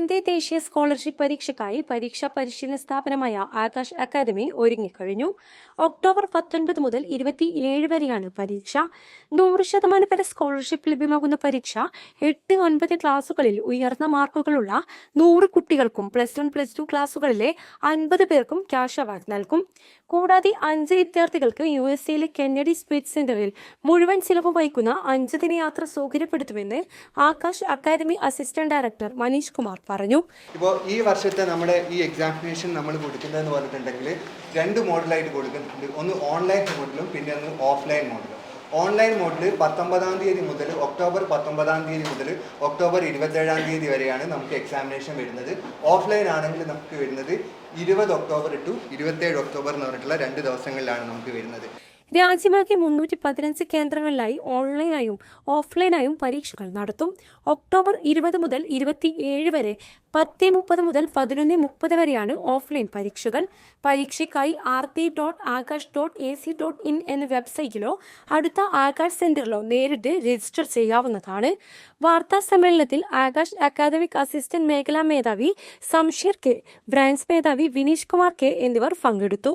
വനിതേ ദേശീയ സ്കോളർഷിപ്പ് പരീക്ഷയ്ക്കായി പരീക്ഷാ പരിശീലന സ്ഥാപനമായ ആകാശ് അക്കാദമി ഒരുങ്ങിക്കഴിഞ്ഞു. ഒക്ടോബർ പത്തൊൻപത് മുതൽ ഇരുപത്തിയേഴ് വരെയാണ് പരീക്ഷ. നൂറ് ശതമാനം വരെ സ്കോളർഷിപ്പ് ലഭ്യമാകുന്ന പരീക്ഷ എട്ട് ഒൻപത് ക്ലാസുകളിൽ ഉയർന്ന മാർക്കുകളുള്ള നൂറ് കുട്ടികൾക്കും പ്ലസ് വൺ പ്ലസ് ടു ക്ലാസുകളിലെ അൻപത് പേർക്കും ക്യാഷ് അവാർഡ് നൽകും. കൂടാതെ അഞ്ച് വിദ്യാർത്ഥികൾക്ക് യു എസ് എയിലെ കെന്നഡി സ്പേസ് സെന്ററിൽ മുഴുവൻ ചിലവ് വഹിക്കുന്ന അഞ്ച് ദിന യാത്ര സൗകര്യപ്പെടുത്തുമെന്ന് Aakash Academy assistant director Manish Kumar പറഞ്ഞു. ഇപ്പോൾ ഈ വർഷത്തെ നമ്മുടെ ഈ എക്സാമിനേഷൻ നമ്മൾ കൊടുക്കുന്നതെന്ന് പറഞ്ഞിട്ടുണ്ടെങ്കിൽ രണ്ട് മോഡലായിട്ട് കൊടുക്കുന്നുണ്ട്. ഒന്ന് ഓൺലൈൻ മോഡലും പിന്നെ ഒന്ന് ഓഫ്ലൈൻ മോഡലും ഓൺലൈൻ മോഡിൽ പത്തൊമ്പതാം തീയതി മുതൽ ഒക്ടോബർ പത്തൊമ്പതാം തീയതി മുതൽ ഒക്ടോബർ ഇരുപത്തേഴാം തീയതി വരെയാണ് നമുക്ക് എക്സാമിനേഷൻ വരുന്നത്. ഓഫ്ലൈൻ ആണെങ്കിൽ നമുക്ക് വരുന്നത് ഇരുപത് ഒക്ടോബർ ടു ഇരുപത്തേഴ് ഒക്ടോബർ എന്ന് പറഞ്ഞിട്ടുള്ള രണ്ട് ദിവസങ്ങളിലാണ് നമുക്ക് വരുന്നത്. രാജ്യമാകെ മുന്നൂറ്റി പതിനഞ്ച് കേന്ദ്രങ്ങളിലായി ഓൺലൈനായും ഓഫ്ലൈനായും പരീക്ഷകൾ നടത്തും. ഒക്ടോബർ ഇരുപത് മുതൽ ഇരുപത്തിയേഴ് വരെ പത്ത് മുപ്പത് മുതൽ പതിനൊന്ന് മുപ്പത് വരെയാണ് ഓഫ്ലൈൻ പരീക്ഷകൾ. പരീക്ഷയ്ക്കായി R T dot Aakash dot A C dot in എന്ന വെബ്സൈറ്റിലോ അടുത്ത ആകാശ് സെന്ററിലോ നേരിട്ട് രജിസ്റ്റർ ചെയ്യാവുന്നതാണ്. വാർത്താ സമ്മേളനത്തിൽ ആകാശ് അക്കാദമിക് അസിസ്റ്റന്റ് മേഖലാ മേധാവി സംഷീർ കെ ബ്രാഞ്ച് മേധാവി വിനീഷ് കുമാർ കെ എന്നിവർ പങ്കെടുത്തു.